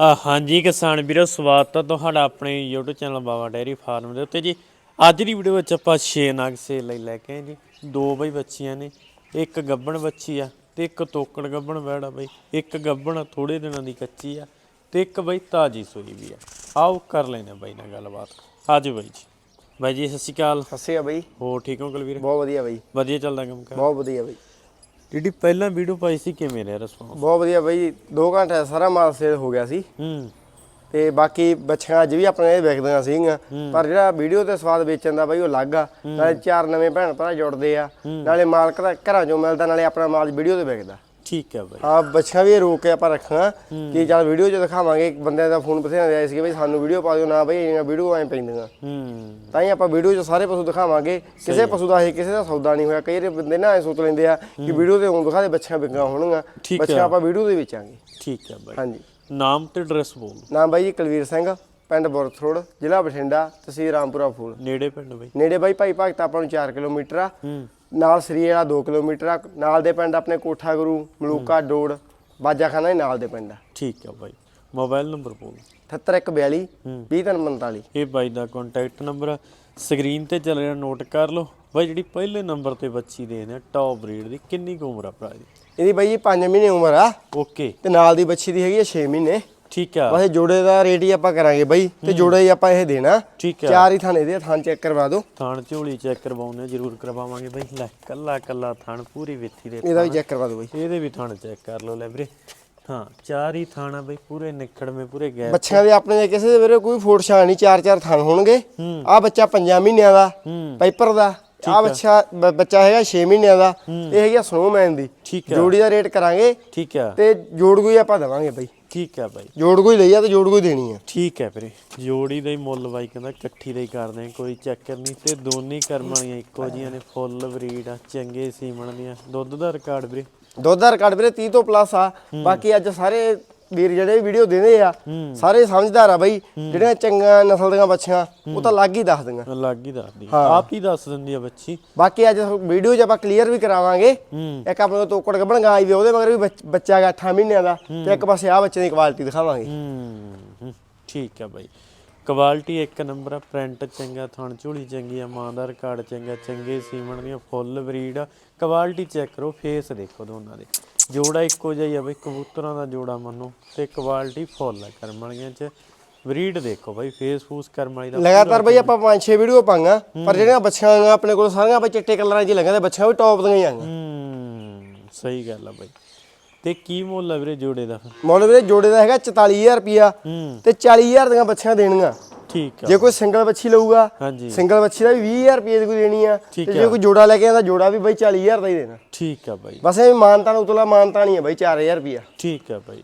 ਹਾਂਜੀ ਕਿਸਾਨ ਵੀਰੋ ਸਵਾਗਤ ਹੈ ਤੁਹਾਡਾ ਆਪਣੇ YouTube channel Baba dairy farm ਦੇ ਉੱਤੇ ਜੀ। ਅੱਜ ਦੀ ਵੀਡੀਓ ਵਿੱਚ ਆਪਾਂ 6 ਨਗ ਸੇਲ ਲਈ ਲੈ ਕੇ ਆਏ ਜੀ। ਦੋ ਬਈ ਬੱਚੀਆਂ ਨੇ ਇੱਕ ਗੱਬਣ ਬੱਚੀ ਆ ਤੇ ਇੱਕ ਤੋਕੜ ਗੱਬਣ ਬੈੜਾ ਬਈ। ਇੱਕ ਗੱਬਣ ਥੋੜੇ ਦਿਨਾਂ ਦੀ ਕੱਚੀ ਆ ਤੇ ਇੱਕ ਬਈ ਤਾਜੀ ਸੂਈ ਵੀ ਆ। ਆਓ ਕਰ ਲੈਨੇ ਬਾਈ ਨਾਲ ਗੱਲਬਾਤ। ਆਜੋ ਬਾਈ ਜੀ। ਬਾਈ ਜੀ ਸਤਿ ਸ਼੍ਰੀ ਅਕਾਲ। ਸੱਸਿਆ ਬਈ। ਹੋ ਠੀਕ ਹੋ ਕੁਲਵੀਰ? ਬਹੁਤ ਵਧੀਆ ਬਈ। ਵਧੀਆ ਚੱਲਦਾ ਕੰਮ ਕਰ? ਬਹੁਤ ਵਧੀਆ ਬਈ। ਜਿਹੜੀ ਪਹਿਲਾਂ ਵੀਡੀਓ ਪਾਈ ਸੀ ਕਿਵੇਂ ਰਿਹਾ ਰਿਸਪੌਂਸ ਬਹੁਤ ਵਧੀਆ ਬਈ 2 ਘੰਟੇ ਸਾਰਾ ਮਾਲ ਸੇਲ ਹੋ ਗਿਆ ਸੀ। ਹੂੰ। ਤੇ ਬਾਕੀ ਬੱਚੀਆਂ ਅੱਜ ਵੀ ਆਪਣੇ ਇਹ ਵਿਕਦੀਆਂ ਸੀਗੀਆਂ। ਪਰ ਜਿਹੜਾ ਵੀਡੀਓ ਤੇ ਸਵਾਦ ਵੇਚਣ ਦਾ ਬਈ ਉਹ ਅਲੱਗ ਆ। ਨਾਲੇ ਚਾਰ ਨਵੇਂ ਭੈਣ ਭਰਾ ਜੁੜਦੇ ਆ। ਨਾਲੇ ਮਾਲ ਘਰਾਂ- ਘਰਾਂ ਚੋਂ ਮਿਲਦਾ ਨਾਲੇ ਆਪਣਾ ਮਾਲ ਵੀਡੀਓ ਤੇ ਵਿਕਦਾ ਠੀਕ ਹੈ ਬਾਈ। ਆ ਬੱਚੀਆਂ ਵੀ ਰੋਕ ਕੇ ਆਪਾਂ ਰੱਖਾਂ ਕਿ ਚੱਲ ਵੀਡੀਓ 'ਚ ਦਿਖਾਵਾਂਗੇ ਇੱਕ ਬੰਦੇ ਦਾ ਫੋਨ ਬਥੇਰਾ ਆਇਆ ਸੀ ਬਈ ਸਾਨੂੰ ਵੀਡੀਓ ਪਾ ਦਿਓ ਨਾ ਬਈ ਇਹਨਾਂ ਵੀਡੀਓ ਐਂ ਪੈਂਦੀਆਂ। ਹੂੰ। ਤਾਂ ਹੀ ਆਪਾਂ ਵੀਡੀਓ 'ਚ ਸਾਰੇ ਪਸ਼ੂ ਦਿਖਾਵਾਂਗੇ ਕਿਸੇ ਪਸ਼ੂ ਦਾ ਇਹ ਕਿਸੇ ਦਾ ਸੌਦਾ ਨਹੀਂ ਹੋਇਆ ਕਈ ਬੰਦੇ ਨਾ ਐ ਸੋਚ ਲੈਂਦੇ ਆ ਕਿ ਵੀਡੀਓ ਤੇ ਉਹ ਦਿਖਾ ਦੇ ਬੱਚੀਆਂ ਵਿਕੀਆਂ ਹੋਣਗੀਆਂ ਠੀਕ ਬੱਚੀਆਂ ਆਪਾਂ ਵੀਡੀਓ ਦੇ ਵੇਚਾਂਗੇ ਠੀਕ ਹੈ ਬਾਈ। ਹਾਂਜੀ। ਨਾਮ ਤੇ ਐਡਰੈਸ ਬੋਲ। ਨਾਮ ਬਾਈ ਜੀ ਕੁਲਵੀਰ ਸਿੰਘ ਪਿੰਡ ਬੁਰਥਰੋਡ ਜ਼ਿਲ੍ਹਾ ਬਠਿੰਡਾ ਤਹਿਸੀਲ ਰਾਮਪੁਰਾ ਫੂਲ। ਨੇੜੇ ਪਿੰਡ ਬਾਈ। ਨੇੜੇ ਬਾਈ ਭਾਈ ਭਗਤ ਆਪਾਂ ਨੂੰ 4 ਕਿਲੋਮੀਟਰ ਆ। ਹੂੰ। ਨਾਲ ਸ੍ਰੀ ਵਾਲਾ 2 ਕਿਲੋਮੀਟਰ ਆ ਨਾਲ ਦੇ ਪਿੰਡ ਆਪਣੇ ਕੋਠਾ ਗੁਰੂ ਮਲੂਕਾ ਡੋੜ ਬਾਜਾਖਾਨਾ ਹੀ ਨਾਲ ਦੇ ਪਿੰਡ ਆ। ਠੀਕ ਹੈ ਬਾਈ। ਮੋਬਾਈਲ ਨੰਬਰ ਬੋਲ। 7142 ਹੂੰ। 2345 ਇਹ ਬਾਈ ਦਾ ਕੰਟੈਕਟ ਨੰਬਰ ਆ। ਸਕਰੀਨ ਤੇ ਚੱਲ ਰਿਹਾ ਨੋਟ ਕਰ ਲਓ। ਬਾਈ ਜਿਹੜੀ ਪਹਿਲੇ ਨੰਬਰ ਤੇ ਬੱਚੀ ਦੇ ਨੇ ਟੌਪ ਬਰੀਡ ਦੀ ਕਿੰਨੀ ਕੁ ਉਮਰ ਆ ਭਰਾ ਦੀ ਇਹਦੀ ਬਾਈ ਜੀ 5 ਮਹੀਨੇ ਉਮਰ ਆ। ਓਕੇ ਤੇ ਨਾਲ ਦੀ ਬੱਚੀ ਦੀ ਹੈਗੀ ਆ 6 ਮਹੀਨੇ। ਠੀਕ ਆ। ਇਹ ਜੋੜੇ ਦਾ ਰੇਟ ਹੀ ਆਪਾਂ ਕਰਾਂਗੇ ਬਾਈ ਤੇ ਜੋੜਾ ਹੀ ਆਪਾਂ ਇਹ ਦੇਣਾ। ਠੀਕ ਆ। ਚਾਰ ਹੀ ਥਾਣੇ ਦੇ ਥਾਂ ਚੈੱਕ ਕਰਵਾ ਦਿਓ। ਥਾਣ ਝੋਲੀ ਚੈੱਕ ਕਰਵਾਉਣੇ ਜ਼ਰੂਰ ਕਰਵਾਵਾਂਗੇ ਬਾਈ। ਲੈ ਕੱਲਾ ਕੱਲਾ ਥਾਣ ਪੂਰੀ ਵਿੱਥੀ ਦੇ ਇਹਦਾ ਵੀ ਚੈੱਕ ਕਰਵਾ ਦਿਓ ਬਾਈ। ਇਹਦੇ ਵੀ ਥਾਣ ਚੈੱਕ ਕਰ ਲਓ ਲੈ ਵੀਰੇ। ਹਾਂ ਚਾਰ ਹੀ ਥਾਣਾ ਬਈ ਪੂਰੇ ਨਿਖੜਵੇਂ ਪੂਰੇ ਗੈਪ ਬੱਚਿਆਂ ਦੇ ਆਪਣੇ ਦੇ ਕਿਸੇ ਦੇ ਵੀਰੇ ਕੋਈ ਫੋਟ ਛਾਣ ਨਹੀਂ ਚਾਰ ਚਾਰ ਥਣ ਹੋਣਗੇ। ਆ ਬੱਚਾ 5 ਮਹੀਨਿਆਂ ਦਾ ਹੂੰ। ਪਾਈਪਰ ਦਾ। ਆ। ਬੱਚਾ ਬੱਚਾ ਹੈਗਾ 6 ਮਹੀਨਿਆਂ ਦਾ। ਇਹ ਹੈਗਾ ਸਨੋਮੈਨ ਦੀ। ਜੋੜੀ ਦਾ ਰੇਟ ਕਰਾਂਗੇ। ਠੀਕ ਆ। ਤੇ ਜੋੜ ਕੋਈ ਆਪਾਂ ਦੇਵਾਂਗੇ ਬਾਈ। ਠੀਕ ਆ ਬਾਈ। ਜੋੜ ਕੋਈ ਲਈ ਆ ਤੇ ਜੋੜ ਕੋਈ ਦੇਣੀ ਆ। ਠੀਕ ਹੈ ਵੀਰੇ। ਜੋੜੀ ਦਾ ਹੀ ਮੁੱਲ ਬਾਈ ਕਹਿੰਦਾ ਇਕੱਠੀ ਦਾ ਹੀ ਕਰਦੇ ਆ ਕੋਈ ਚੱਕਰ ਨਹੀਂ। ਤੇ ਦੋਨੇ ਕਰਮ ਵਾਲੀਆਂ ਇੱਕੋ ਜੀਆਂ ਨੇ ਫੁੱਲ ਬਰੀਡ ਆ ਚੰਗੇ ਸੀਮਣ ਦੀਆਂ। ਦੁੱਧ ਦਾ ਰਿਕਾਰਡ ਵੀਰੇ। ਦੁੱਧ ਦਾ ਰਿਕਾਰਡ ਵੀਰੇ 30 ਤੋਂ ਪਲੱਸ ਆ। ਬਾਕੀ ਅੱਜ ਸਾਰੇ ਵੀਰ ਜਿਹੜੇ ਵੀਡੀਓ ਦਿੰਦੇ ਆ ਸਾਰੇ ਸਮਝਦਾਰ ਆ ਬਾਈ। ਜਿਹੜੀਆਂ ਚੰਗਾ ਨਸਲ ਦੀਆਂ ਬੱਚੀਆਂ ਉਹ ਤਾਂ ਲੱਗ ਹੀ ਦੱਸ ਦਿੰਗਾ ਲੱਗ ਹੀ ਦੱਸਦੀ ਆ। ਆਪ ਹੀ ਦੱਸ ਦਿੰਦੀ ਆ ਬੱਚੀ। ਬਾਕੀ ਅੱਜ ਵੀਡੀਓ 'ਚ ਆਪਾਂ ਕਲੀਅਰ ਵੀ ਕਰਾਵਾਂਗੇ। ਇੱਕ ਆਪਣੇ ਕੋਲ ਤੋਕੜ ਗੱਬਣ ਗਾਂ ਆਈ ਵੀ ਉਹਦੇ ਮਗਰ ਵੀ ਬੱਚ- ਬੱਚਾ ਗਾ 8 ਮਹੀਨਿਆਂ ਦਾ। ਤੇ ਇੱਕ ਪਾਸੇ ਆ ਬੱਚੇ ਦੀ ਕੁਆਲਿਟੀ ਦਿਖਾਵਾਂਗੇ। ਠੀਕ ਆ ਬਾਈ। ਕੁਆਲਿਟੀ ਇੱਕ ਨੰਬਰ ਆ ਪ੍ਰਿੰਟ ਚੰਗਾ ਥਣ ਝੋਲੀ ਚੰਗੀ ਆ ਮਾਂ ਦਾ ਰਿਕਾਰਡ ਚੰਗਾ ਚੰਗੇ ਸੀਮਣ ਦੀਆਂ ਫੁੱਲ ਬਰੀਡ ਆ। ਕੁਆਲਿਟੀ ਚੈੱਕ ਕਰੋ ਫੇਸ ਦੇਖੋ ਦੋਨਾਂ ਦੇ। ਜੋੜਾ ਇੱਕੋ ਜਿਹਾ ਹੀ ਆ ਬਈ ਕਬੂਤਰਾਂ ਦਾ ਜੋੜਾ ਮੰਨੋ ਤੇ ਕੁਆਲਿਟੀ ਫੁੱਲ ਆ ਕਰਮ ਵਾਲੀਆਂ ਚ। ਬਰੀਡ ਦੇਖੋ ਬਾਈ ਫੇਸ ਫੂਸ ਕਰਮ ਵਾਲੀ ਦਾ ਲਗਾਤਾਰ ਬਈ ਆਪਾਂ ਪੰਜ ਛੇ ਵੀਡੀਓ ਪਾਂਗਾ ਪਰ ਜਿਹੜੀਆਂ ਬੱਚੀਆਂ ਆਪਣੇ ਕੋਲ ਸਾਰੀਆਂ ਬਈ ਚਿੱਟੇ ਕਲਰਾਂ 'ਚ ਤੇ ਬੱਚੀਆਂ ਵੀ ਟੌਪ ਦੀਆਂ ਹੀ ਆਈਆਂ ਹੂੰ ਸਹੀ ਗੱਲ ਆ ਬਾਈ। ਤੇ ਕੀ ਮੁੱਲ ਆ ਵੀਰੇ ਜੋੜੇ ਦਾ ਫਿਰ? ਮੁੱਲ ਵੀਰੇ ਜੋੜੇ ਦਾ ਹੈਗਾ 44000 ਰੁਪਿਆ ਹੂੰ। ਤੇ 40000 ਦੀਆਂ ਬੱਚੀਆਂ ਦੇਣੀਆਂ। ਠੀਕ ਆ। ਜੇ ਕੋਈ ਸਿੰਗਲ ਬੱਚੀ ਲਊਗਾ ਹਾਂਜੀ। ਸਿੰਗਲ ਬੱਚੀ ਦਾ ਵੀ 20000 ਰੁਪਏ ਦੀ ਕੋਈ ਦੇਣੀ ਆ ਤੇ ਜੇ ਕੋਈ ਜੋੜਾ ਲੈ ਕੇ ਆਂਦਾ ਜੋੜਾ ਵੀ ਬਈ 40000 ਦਾ ਹੀ ਦੇਣਾ। ਠੀਕ ਆ ਬਾਈ। ਬਸ ਇਹ ਮਾਨਤਾ ਨੂੰ ਉਤਲਾ ਮਾਨਤਾ ਨਹੀਂ ਹੈ ਬਈ 4000 ਰੁਪਿਆ ਠੀਕ ਆ ਬਾਈ।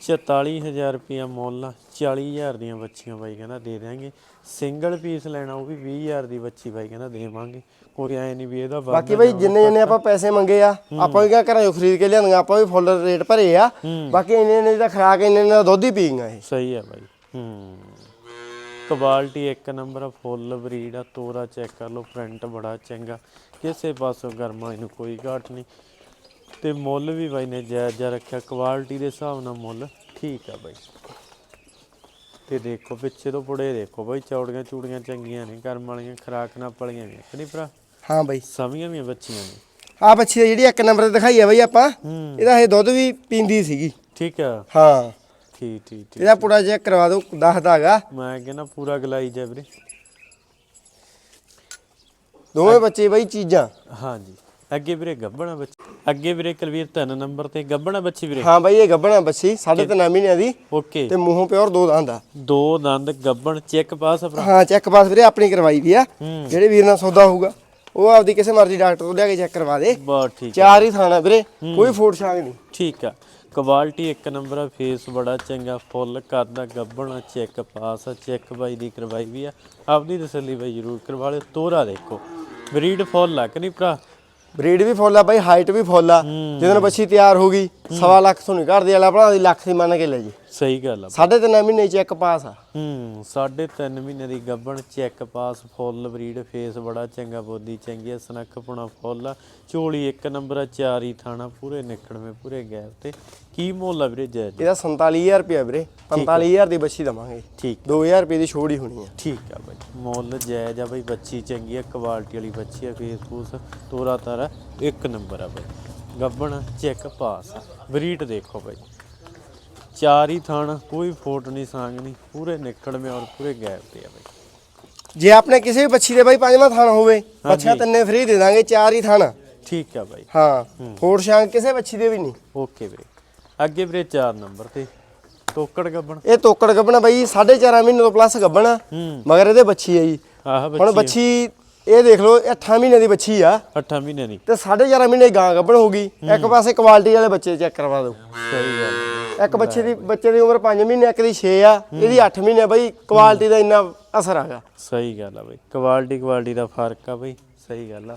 44000 ਰੁਪਿਆ ਮੁੱਲ ਆ 40000 ਦੀਆਂ ਬੱਚੀਆਂ ਬਾਈ ਕਹਿੰਦਾ ਦੇ ਦਿਆਂਗੇ। ਸਿੰਗਲ ਪੀਸ ਲੈਣਾ ਉਹ ਵੀ 20000 ਦੀ ਬੱਚੀ ਬਾਈ ਕਹਿੰਦਾ ਦੇਵਾਂਗੇ। ਕੋਈ ਐ ਨਹੀਂ ਵੀ ਇਹਦਾ ਬਾਕੀ ਬਈ ਜਿੰਨੇ ਜਿੰਨੇ ਆਪਾਂ ਪੈਸੇ ਮੰਗੇ ਆ ਆਪਾਂ ਵੀ ਕਿਹਾ ਘਰਾਂ ਚੋਂ ਖਰੀਦ ਕੇ ਲਿਆਂਦੀਆਂ ਆਪਾਂ ਵੀ ਫੁੱਲ ਰੇਟ ਭਰੇ ਆ। ਬਾਕੀ ਇੰਨੇ ਇੰਨੇ ਦਾ ਖਰਾਕ ਇੰਨੇ ਇੰਨੇ ਦਾ ਦੁੱਧ ਹੀ ਪੀਂਗਾ ਇਹ। ਸਹੀ ਆ ਬਾਈ। ਹੂੰ। ਕੁਆਲਿਟੀ ਇੱਕ ਨੰਬਰ ਆ ਫੁੱਲ ਬਰੀਡ ਆ ਤੋਰਾ ਚੈੱਕ ਕਰ ਲਓ ਪ੍ਰਿੰਟ ਬੜਾ ਚੰਗਾ। ਕਿਸੇ ਪਾਸੋਂ ਗਰਮਾ ਇਹਨੂੰ ਕੋਈ ਘਾਟ ਨਹੀਂ। ਤੇ ਮੁੱਲ ਵੀ ਬਾਈ ਨੇ ਜਾਇਜ਼ ਰੱਖਿਆ ਕੁਆਲਿਟੀ ਦੇ ਹਿਸਾਬ ਨਾਲ ਮੁੱਲ। ਠੀਕ ਆ ਬਾਈ। ਤੇ ਦੇਖੋ ਪਿੱਛੇ ਤੋਂ ਪੁੜੇ ਦੇਖੋ ਬਾਈ ਚੌੜੀਆਂ ਚੂੜੀਆਂ ਚੰਗੀਆਂ ਨੇ ਕਰਮ ਵਾਲੀਆਂ ਖਰਾਕ ਨਾਲ ਪਲੀਆਂ ਨੇ ਕਿ ਨਹੀਂ ਭਰਾ? ਹਾਂ ਬਈ। ਸਮੀਆਂ ਵੀ ਬੱਚੀਆਂ ਨੇ। ਆ ਬੱਚੀ ਜਿਹੜੀ ਇੱਕ ਨੰਬਰ ਤੇ ਦਿਖਾਈ ਆ ਬਈ ਆਪਾਂ। ਇਹਦਾ ਇਹ ਦੁੱਧ ਵੀ ਪੀਂਦੀ ਸੀਗੀ। ਠੀਕ ਆ। ਹਾਂ। ਠੀਕ ਠੀਕ ਠੀਕ। ਇਹਦਾ ਪੂਰਾ ਚੈੱਕ ਕਰਵਾ ਦਿਓ ਦੱਸਦਾ ਹੈਗਾ। ਮੈਂ ਕਹਿੰਦਾ ਪੂਰਾ ਗਲਾਈ ਜਾ ਵੀਰੇ। ਦੋਵੇਂ ਬੱਚੇ ਬਈ ਚੀਜ਼ਾਂ। ਹਾਂਜੀ। ਅੱਗੇ ਵੀਰੇ ਗੱਬਣਾ ਬੱਚੀ। ਅੱਗੇ ਵੀਰੇ ਕੁਲਵੀਰ ਤਿੰਨ ਨੰਬਰ ਤੇ ਗੱਬਣਾ ਬੱਚੀ ਵੀਰੇ। ਹਾਂ ਬਈ ਇਹ ਗੱਬਣਾ ਬੱਚੀ ਸਾਢੇ ਤਿੰਨ ਮਹੀਨਿਆਂ ਦੀ ਓਕੇ। ਤੇ ਮੂੰਹੋਂ ਪਿਓਰ ਦੋ ਦੰਦ ਆ। ਦੋ ਦੰਦ ਗੱਬਣ ਚੈੱਕ ਪਾਸ ਭਰਾ। ਹਾਂ ਚੈੱਕ ਪਾਸ ਵੀਰੇ ਆਪਣੀ ਕਰਵਾਈ ਵੀ ਆ। ਜਿਹੜੇ ਵੀਰ ਨਾਲ ਸੌਦਾ ਹੋਊਗਾ ਉਹ ਆਪਦੀ ਕਿਸੇ ਮਰਜ਼ੀ ਡਾਕਟਰ ਤੋਂ ਲਿਆ ਕੇ ਚੈੱਕ ਕਰਵਾ ਦੇ। ਬਹੁਤ ਠੀਕ ਚਾਰ ਹੀ ਥਾਣਾ ਵੀਰੇ ਕੋਈ ਫੋਟ ਛਾਂਗ ਨਹੀਂ। ਠੀਕ ਆ। ਕੁਆਲਿਟੀ ਇੱਕ ਨੰਬਰ ਆ ਫੇਸ ਬੜਾ ਚੰਗਾ ਫੁੱਲ ਕਰਦਾ ਗੱਬਣਾ ਚੈੱਕ ਪਾਸ ਚੈੱਕ ਬਾਈ ਦੀ ਕਰਵਾਈ ਵੀ ਆ। ਆਪਦੀ ਤਸੱਲੀ ਬਾਈ ਜ਼ਰੂਰ ਕਰਵਾ ਲਿਓ ਤੋਰਾ ਦੇਖੋ। ਬਰੀਡ ਫੁੱਲ ਆ ਕਿ ਨਹੀਂ ਭਰਾ? ਬਰੀਡ ਵੀ ਫੁੱਲ ਆ ਬਾਈ ਹਾਈਟ ਵੀ ਫੁੱਲ ਆ। ਜਦੋਂ ਬੱਚੀ ਤਿਆਰ ਹੋ ਗਈ ਸਵਾ ਲੱਖ ਤੋਂ ਨਹੀਂ ਘਟਦੀ ਵਾਲਾ ਭਰਾ ਦੀ ਲੱਖ ਦੀ ਮੰਨ ਕੇ ਲੈ ਜੀ। ਸਹੀ ਗੱਲ ਆ। ਸਾਢੇ ਤਿੰਨ ਮਹੀਨੇ ਚੈੱਕ ਪਾਸ ਆ। ਹੂੰ ਸਾਢੇ ਤਿੰਨ ਮਹੀਨੇ ਦੀ ਗੱਬਣ check pass full breed face ਬੜਾ ਚੰਗਾ ਬੋਦੀ ਚੰਗੀ ਆ ਸਨੱਖ ਪੁਣਾ ਫੁੱਲ ਝੋਲੀ ਇੱਕ ਨੰਬਰ ਆ ਚਾਰੀ ਥਾਣਾ ਪੂਰੇ ਨਿਕੜਵੇਂ ਪੂਰੇ ਗੈਪ ਤੇ। ਕੀ ਮੁੱਲ ਆ ਵੀਰੇ ਜੈ ਇਹਦਾ 47000 ਰੁਪਿਆ ਵੀਰੇ 45000 ਦੀ ਬੱਚੀ ਦਵਾਂਗੇ। ਠੀਕ 2000 ਰੁਪਏ ਦੀ ਛੋੜ ਹੀ ਹੋਣੀ ਆ। ਠੀਕ ਆ ਬਾਈ ਮੁੱਲ ਜਾਇਜ਼ ਆ ਬਾਈ ਬੱਚੀ ਚੰਗੀ ਆ ਕੁਆਲਿਟੀ ਵਾਲੀ ਬੱਚੀ ਆ ਫੇਸ ਫੂਸ ਤੋਰਾ ਤਾਰਾ ਇੱਕ ਨੰਬਰ ਆ ਬਾਈ। ਗੱਬਣ ਚੈੱਕ ਪਾਸ ਬਰੀਡ ਦੇਖੋ ਬਾਈ। ਚਾਰ ਹੀ ਥਣ ਕੋਈ ਫੋਟ ਨਹੀਂ ਸੰਗ ਨਹੀਂ ਪੂਰੇ ਨਿਕੜਵੇਂ ਔਰ ਪੂਰੇ ਗੈਪ ਤੇ ਆ ਬਾਈ। ਜੇ ਆਪਣੇ ਕਿਸੇ ਵੀ ਬੱਚੀ ਦੇ ਬਾਈ ਪੰਜਵਾਂ ਥਾਣ ਹੋਵੇ ਬੱਚਾ ਤਿੰਨੇ ਫ੍ਰੀ ਦੇ ਦਾਂਗੇ ਚਾਰ ਹੀ ਥਾਣ। ਠੀਕ ਆ ਬਾਈ। ਹਾਂ ਫੋੜ ਸ਼ਾਂਗ ਕਿਸੇ ਬੱਚੀ ਦੇ ਵੀ ਨਹੀਂ। ਓਕੇ ਵੀਰੇ। ਅੱਗੇ ਵੀਰੇ 4 ਨੰਬਰ ਤੇ ਤੋਕੜ ਗੱਬਣ। ਇਹ ਤੋਕੜ ਗੱਬਣਾ ਬਾਈ 4.5 ਮਹੀਨੇ ਤੋਂ ਪਲੱਸ ਗੱਬਣਾ ਹੂੰ। ਮਗਰ ਇਹਦੇ ਬੱਚੀ ਆ ਜੀ। ਹੁਣ ਬੱਚੀ ਇਹ ਦੇਖ ਲਓ ਇਹ 8 ਮਹੀਨੇ ਦੀ ਬੱਚੀ ਆ। 8 ਮਹੀਨੇ ਦੀ। ਤੇ 4.5 ਮਹੀਨੇ ਗਾਂ ਗੱਬਣ ਹੋਊਗੀ ਇੱਕ ਪਾਸੇ ਕੁਆਲਿਟੀ ਵਾਲੇ ਬੱਚੇ ਚੈੱਕ ਕਰਵਾ ਦਿਓ। ਸਹੀ ਗੱਲ। ਇੱਕ ਬੱਚੇ ਦੀ ਬੱਚੇ ਦੀ ਉਮਰ 5 ਮਹੀਨੇ, ਇੱਕ ਦੀ 6 ਆ, ਇਹਦੀ 8 ਮਹੀਨੇ ਬਾਈ ਕੁਆਲਿਟੀ ਦਾ ਇੰਨਾ ਅਸਰ ਆਗਾ ਸਹੀ ਗੱਲ ਆ ਬਾਈ। ਕੁਆਲਿਟੀ ਕੁਆਲਿਟੀ ਦਾ ਫ਼ਰਕ ਆ ਬਈ। ਸਹੀ ਗੱਲ ਆ।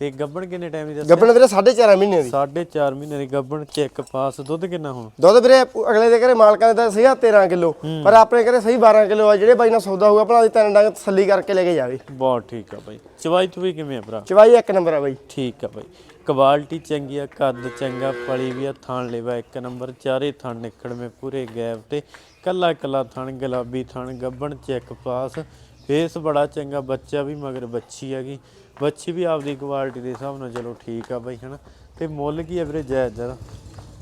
ਤੇ ਗੱਬਣ ਕਿੰਨੇ ਟਾਈਮ ਦੀ ਦੱਸਿਆ? ਗੱਬਣ ਵੀਰੇ 4.5 ਮਹੀਨੇ ਦੀ। ਸਾਢੇ 4 ਮਹੀਨੇ ਦੀ ਗੱਬਣ ਚੈੱਕ ਪਾਸ ਦੁੱਧ ਕਿੰਨਾ ਹੁਣ? ਦੁੱਧ ਵੀਰੇ ਅਗਲੇ ਦੇ ਘਰੇ ਮਾਲਕਾਂ ਦੇ ਤਾਂ ਸੀਗਾ 13 ਕਿਲੋ। ਪਰ ਆਪਣੇ ਘਰੇ ਸਹੀ 12 ਕਿਲੋ ਆ ਜਿਹੜੇ ਬਾਈ ਨਾਲ ਸੌਦਾ ਹੋਊਗਾ ਭਲਾ ਦੀ ਤਿੰਨ ਡੰਗ ਤਸੱਲੀ ਕਰਕੇ ਲੈ ਕੇ ਜਾਵੇ। ਬਹੁਤ ਠੀਕ ਆ ਬਾਈ। ਚਵਾਈ ਤੂੰ ਵੀ ਕਿਵੇਂ ਆ ਭਰਾ? ਚਵਾਈ ਇੱਕ ਨੰਬਰ ਆ ਬਾਈ। ਠੀਕ ਆ ਬਾਈ। ਕੁਆਲਿਟੀ ਚੰਗੀ ਆ ਕੱਦ ਚੰਗਾ ਪਲੀ ਵੀ ਆ ਥਣ ਲੈਵਾ ਇੱਕ ਨੰਬਰ ਚਾਰੇ ਥਣ ਨਿਕੜਵੇਂ ਪੂਰੇ ਗੈਪ ਤੇ। ਕੱਲਾ ਕੱਲਾ ਥਣ ਗੁਲਾਬੀ ਥਣ ਗੱਬਣ ਚੈੱਕ ਪਾਸ ਫੇਸ ਬੜਾ ਚੰਗਾ ਬੱਚਾ ਵੀ ਮਗਰ ਬੱਚੀ ਹੈਗੀ ਬੱਚੀ ਵੀ ਆਪਦੀ ਕੁਆਲਿਟੀ ਦੇ ਹਿਸਾਬ ਨਾਲ ਚਲੋ ਠੀਕ ਆ ਬਾਈ ਹਨਾ? ਤੇ ਮੁੱਲ ਕੀ ਆ ਵੀਰੇ ਜਾਇਜ਼ ਜਰਾ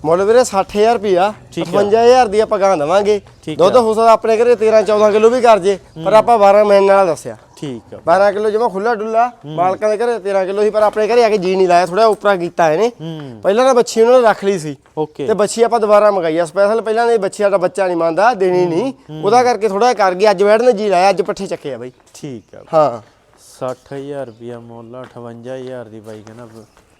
ਮੁੱਲ ਵੀਰੇ 60000 ਰੁਪਿਆ ਠੀਕ ਆ। 55000 ਦੀ ਆਪਾਂ ਗਾਂ ਦਵਾਂਗੇ। ਦੁੱਧ ਹੋ ਸਕਦਾ ਆਪਣੇ ਘਰੇ 13 14 ਕਿਲੋ ਵੀ ਕਰ ਜੇ ਪਰ ਆਪਾਂ 12 ਮਹੀਨੇ ਨਾਲ ਦੱਸਿਆ। ਠੀਕ ਆ। 12 ਕਿਲੋ ਜਮਾ ਖੁੱਲਾ ਡੁੱਲਾ ਮਾਲਕਾਂ ਦੇ ਘਰੇ 13 ਕਿਲੋ ਸੀ ਪਰ ਆਪਣੇ ਘਰੇ ਆ ਕੇ ਜੀ ਨਹੀਂ ਲਾਇਆ ਥੋੜਾ ਉਪਰਾ ਕੀਤਾ ਇਹਨੇ। ਹੂੰ। ਪਹਿਲਾਂ ਤਾਂ ਬੱਚੀ ਉਹਨਾਂ ਨੇ ਰੱਖ ਲਈ ਸੀ। ਓਕੇ। ਤੇ ਬੱਚੀ ਆਪਾਂ ਦੁਬਾਰਾ ਮੰਗਾਈ ਆ ਸਪੈਸ਼ਲ ਪਹਿਲਾਂ ਨੇ ਬੱਚੀ ਸਾਡਾ ਬੱਚਾ ਨਹੀਂ ਮੰਨਦਾ ਦੇਣੀ ਨਹੀਂ। ਉਹਦਾ ਕਰਕੇ ਥੋੜਾ ਕਰ ਗਿਆ ਅੱਜ ਬੈਠ ਨੇ ਜੀ ਲਾਇਆ ਅੱਜ ਪੱਠੇ ਚੱਕੇ ਆ ਬਾਈ। ਠੀਕ ਆ। ਹਾਂ। 60000 ਰੁਪਿਆ ਮੁੱਲ ਆ, 58000 ਦੀ ਬਾਈ ਕਹਿੰਦਾ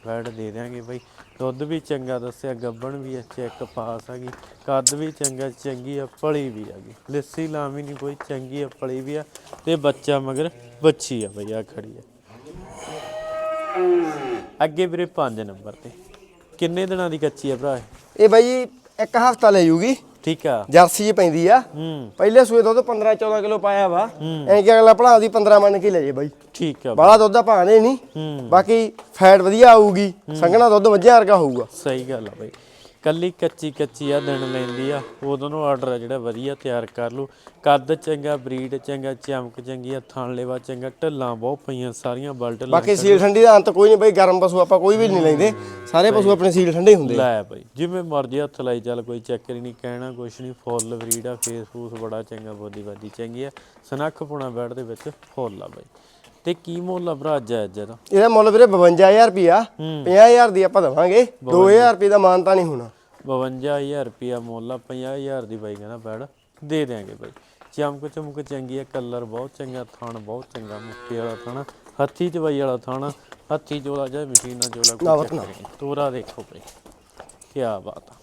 ਬੈਡ ਦੇ ਦਿਆਂਗੇ ਬਾਈ। ਦੁੱਧ ਵੀ ਚੰਗਾ ਦੱਸਿਆ ਗੱਬਣ ਵੀ ਆ ਚੈੱਕ ਪਾਸ ਹੈਗੀ ਕੱਦ ਵੀ ਚੰਗਾ ਚੰਗੀ ਆ ਪਲੀ ਵੀ ਹੈਗੀ ਲੱਸੀ ਲਾਵੀ ਨਹੀਂ ਕੋਈ ਚੰਗੀ ਆ ਪਲੀ ਵੀ ਆ ਤੇ ਬੱਚਾ ਮਗਰ ਬੱਚੀ ਆ ਬਈ ਆ ਖੜੀ ਆ। ਅੱਗੇ ਵੀਰੇ 5 ਨੰਬਰ ਤੇ। ਕਿੰਨੇ ਦਿਨਾਂ ਦੀ ਕੱਚੀ ਆ ਭਰਾ ਇਹ? ਬਾਈ ਇੱਕ ਹਫਤਾ ਲੈ ਜੂਗੀ। ਠੀਕ ਆ। ਜਰਸੀ ਜੀ ਪੈਂਦੀ ਆ। ਹੂੰ। ਪਹਿਲੇ ਸੂਏ ਦੁੱਧ 15 14 ਕਿਲੋ ਪਾਇਆ ਵਾ। ਐਂ ਕਿ ਅਗਲਾ ਭਲਾ ਦੀ 15 ਮੰਨ ਕੇ ਲੈ ਜੇ ਬਾਈ। ਠੀਕ ਆ ਬਾਹਲਾ ਦੁੱਧ ਆ ਭਾਣੇ ਨਹੀਂ। ਬਾਕੀ ਫੈਟ ਵਧੀਆ ਆਊਗੀ। ਸੰਘਣਾ ਦੁੱਧ ਮੱਝਾਂ ਵਰਗਾ ਹੋਊਗਾ। ਸਹੀ ਗੱਲ ਆ ਬਈ। ਕੱਲੀ ਕੱਚੀ ਕੱਚੀ ਆ ਦਿਨ ਲੈਂਦੀ ਆ। ਉਦੋਂ ਨੂੰ ਆਰਡਰ ਆ ਜਿਹੜਾ ਵਧੀਆ ਤਿਆਰ ਕਰ ਲੂ ਕੱਦ ਚੰਗਾ ਬਰੀਡ ਚੰਗਾ ਚਮਕ ਚੰਗੀ ਆ ਥਣ ਲੈਵਾ ਚੰਗਾ ਢੱਲਾਂ ਬਹੁਤ ਪਈਆਂ ਸਾਰੀਆਂ ਬਲਟ ਬਾਕੀ ਸੀਲ ਠੰਡੀ ਦਾ ਅੰਤ ਕੋਈ ਨਹੀਂ ਬਾਈ ਗਰਮ ਪਸ਼ੂ ਆਪਾਂ ਕੋਈ ਵੀ ਨਹੀਂ ਲੈਂਦੇ। ਸਾਰੇ ਪਸ਼ੂ ਆਪਣੇ ਸੀਲ ਠੰਡੇ ਹੁੰਦੇ। ਲੈ ਬਈ ਜਿਵੇਂ ਮਰਜ਼ੀ ਹੱਥ ਲਾਈ ਚੱਲ ਕੋਈ ਚੱਕਰ ਨਹੀਂ ਕਹਿਣਾ ਕੁਛ ਨਹੀਂ ਫੁੱਲ ਬਰੀਡ ਆ ਫੇਸ ਫੂਸ ਬੜਾ ਚੰਗਾ ਬੋਦੀ ਬਾਦੀ ਚੰਗੀ ਆ। ਸਨੱਖ ਪੁਣਾ ਬੈਡ ਦੇ ਵਿੱਚ ਫੁੱਲ ਆ ਬਈ। ਤੇ ਕੀ ਮੁੱਲ ਆ ਭਰਾ ਜਾਇਜ਼ ਜਰਾ ਇਹਦਾ ਮੁੱਲ ਵੀਰੇ 52000 ਰੁਪਿਆ 50000 ਦੀ ਆਪਾਂ ਦਵਾਂਗੇ। 2000 ਰੁਪਏ ਦਾ ਮਾਨਤਾ ਨਹੀਂ ਹੋਣਾ। 52000 ਰੁਪਿਆ ਮੁੱਲ ਆ 50000 ਦੀ ਬਾਈ ਕਹਿੰਦਾ ਬੈਡ ਦੇ ਦਿਆਂਗੇ ਬਾਈ। ਚਮਕ ਚਮਕ ਚੰਗੀ ਆ ਕਲਰ ਬਹੁਤ ਚੰਗਾ ਥਣ ਬਹੁਤ ਚੰਗਾ ਮੁੱਠੀ ਵਾਲਾ ਥਣ ਹੱਥੀ ਚਵਾਈ ਵਾਲਾ ਥਣ ਹੱਥੀ ਚੋਲਾ ਜਾਂ ਮਸ਼ੀਨਾਂ ਨਾ ਕੋਈ। ਤੋਰਾ ਦੇਖੋ ਬਾਈ। ਕੀ ਬਾਤ ਆ।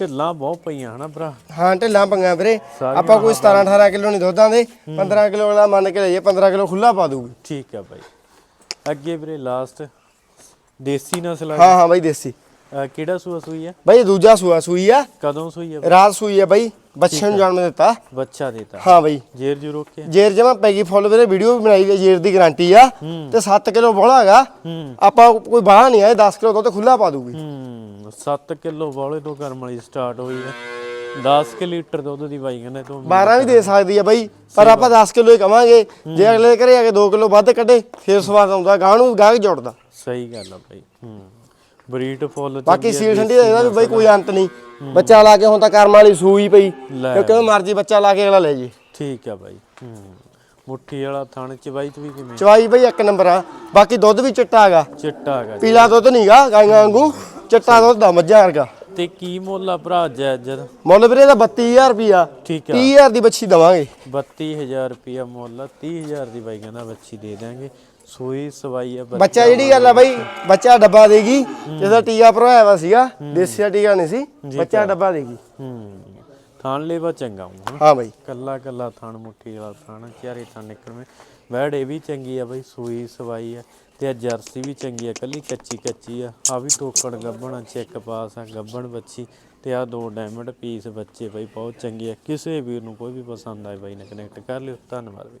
ਢਿੱਲਾਂ ਬਹੁਤ ਪਈਆਂ ਹਨਾ ਭਰਾ। ਹਾਂ ਢਿੱਲਾਂ ਪੰਗਾ ਵੀਰੇ। ਆਪਾਂ ਕੋਈ 17 18 ਕਿਲੋ ਨਹੀਂ ਦੁੱਧਾਂ ਦੇ 15 ਕਿਲੋ ਵਾਲਾ ਮੰਨ ਕੇ ਲਈਏ 15 ਕਿਲੋ ਖੁੱਲਾ ਪਾ ਦੂਗੀ ਠੀਕ ਆ ਬਾਈ। ਅੱਗੇ ਵੀਰੇ ਲਾਸਟ ਦੇਸੀ ਨਸਲ ਹਾਂ ਹਾਂ ਬਾਈ ਦੇਸੀ। ਅਹ ਕਿਹੜਾ ਸੂਆ ਸੂਈ ਆ? ਬਾਈ ਦੂਜਾ ਸੂਆ ਸੂਈ ਆ। ਕਦੋਂ ਸੂਈ ਆ ਰਾਤ ਸੂਈ ਆ ਬਾਈ ਬੱਚੇ ਨੂੰ ਜਨਮ ਦਿੱਤਾ। ਬੱਚਾ ਦੇਤਾ। ਹਾਂ ਬਾਈ। ਜੇਰ ਜੂ ਰੋਕਿਆ? ਜੇਰ ਜਮਾ ਪੈਗੀ ਫੁੱਲ ਵੀਰੇ ਵੀਡੀਓ ਵੀ ਬਣਾਈ ਹੈ ਜੇਰ ਦੀ ਗਾਰੰਟੀ ਆ। ਤੇ 7 ਕਿਲੋ ਬੋਲਾ ਹੈਗਾ। ਹੂੰ। ਆਪਾਂ ਕੋਈ ਬਾਹਰ ਨਹੀਂ ਆਏ 10 ਕਿਲੋ ਦੁੱਧ ਖੁੱਲਾ ਪਾ ਦੂਗੀ ਹੂੰ। 7 ਕਿਲੋ ਵਾਲੇ ਤੋਂ ਕਰਮ ਵਾਲੀ ਸਟਾਰਟ ਹੋਈ ਹੈ 10 ਕਿ ਲੀਟਰ ਦੁੱਧ ਦੀ ਬਾਈ ਕਹਿੰਦੇ ਤੂੰ 12 ਵੀ ਦੇ ਸਕਦੀ ਆ ਬਾਈ ਪਰ ਆਪਾਂ 10 ਕਿਲੋ ਹੀ ਕਵਾਂਗੇ। ਜੇ ਅਗਲੇ ਦੇ ਘਰੇ ਆ ਕੇ 2 ਕਿਲੋ ਵੱਧ ਕੱਢੇ ਫੇਰ ਸਵਾਦ ਆਉਂਦਾ ਗਾਹ ਨੂੰ ਗਾਹਕ ਜੁੜਦਾ। ਸਹੀ ਗੱਲ ਆ ਬਾਈ। ਹੂੰ। ਬਰੀਡ ਫੁੱਲ ਬਾਕੀ ਸੀਲ ਠੰਡੀ ਦਾ ਇਹਦਾ ਵੀ ਬਾਈ ਕੋਈ ਅੰਤ ਨਹੀਂ। ਬੱਚਾ ਲਾ ਕੇ ਹੁਣ ਤਾਂ ਕਰਮ ਵਾਲੀ ਸੂਈ ਪਈ। ਲੈ। ਤੇ ਕਿਉਂ ਮਰਜ਼ੀ ਬੱਚਾ ਲਾ ਕੇ ਅਗਲਾ ਲੈ ਜੇ। ਠੀਕ ਆ ਬਾਈ। ਮੁੱਠੀ ਵਾਲਾ ਥਣ ਚ ਬਾਈ ਤੂੰ ਵੀ ਕਿਵੇਂ? ਚਵਾਈ ਬਾਈ ਇੱਕ ਨੰਬਰ ਆ। ਬਾਕੀ ਦੁੱਧ ਵੀ ਚਿੱਟਾ ਹੈਗਾ। ਚਿੱਟਾ ਹੈਗਾ। ਪੀਲਾ ਦੁੱਧ ਨਹੀਂਗਾ ਗਾਈਆਂ ਵਾਂਗੂ। ਚਿੱਟਾ ਦੁੱਧ ਦਾ ਮੱਝਾਂ ਵਰਗਾ। ਤੇ ਕੀ ਮੁੱਲ ਆ ਭਰਾ ਜੈ ਜਦ ਮੁੱਲ ਵੀਰੇ ਦਾ 32000 ਰੁਪਿਆ ਠੀਕ ਆ। 30000 ਦੀ ਬੱਚੀ ਦਵਾਂਗੇ। 32000 ਰੁਪਿਆ ਮੁੱਲ ਆ। 30000 ਦੀ ਬਾਈ ਕਹਿੰਦਾ ਬੱਚੀ ਦੇ ਦਾਂਗੇ ਸੂਈ ਸਵਾਈ ਆ ਬੱਚਾ ਜਿਹੜੀ ਗੱਲ ਆ ਬਾਈ ਬੱਚਾ ਡੱਬਾ ਦੇਗੀ ਜਿਹਦਾ ਟੀਕਾ ਭਰਵਾਇਆ ਵਾ ਸੀਗਾ ਦੇਸੀ ਦਾ ਟੀਕਾ ਨਹੀਂ ਸੀ ਬੱਚਾ ਡੱਬਾ ਦੇਗੀ। ਹੂੰ। ਥਾਣ ਲੇਵਾ ਚੰਗਾ ਹੂੰ ਹਾਂ ਬਾਈ। ਕੱਲਾ ਕੱਲਾ ਥਣ ਮੁੱਠੀ ਵਾਲਾ ਥਣ ਚਾਰੇ ਥਣ ਨਿਕਲਵੇਂ। ਵੈੜ ਇਹ ਵੀ ਚੰਗੀ ਆ ਬਈ ਸੂਈ ਸਵਾਈ ਆ ਤੇ ਆ ਜਰਸੀ ਵੀ ਚੰਗੀ ਆ ਕੱਲੀ ਕੱਚੀ ਕੱਚੀ ਆ। ਆ ਵੀ ਟੋਕੜ ਗੱਬਣ ਚੈੱਕ ਪਾਸ ਆ ਗੱਬਣ ਬੱਚੀ ਤੇ ਆ ਦੋ ਡਾਇਮੰਡ ਪੀਸ ਬੱਚੇ ਬਈ ਬਹੁਤ ਚੰਗੇ ਆ। ਕਿਸੇ ਵੀਰ ਨੂੰ ਕੋਈ ਵੀ ਪਸੰਦ ਆਏ ਬਈ ਨੇ ਕਨੈਕਟ ਕਰ ਲਿਓ। ਧੰਨਵਾਦ ਬਈ।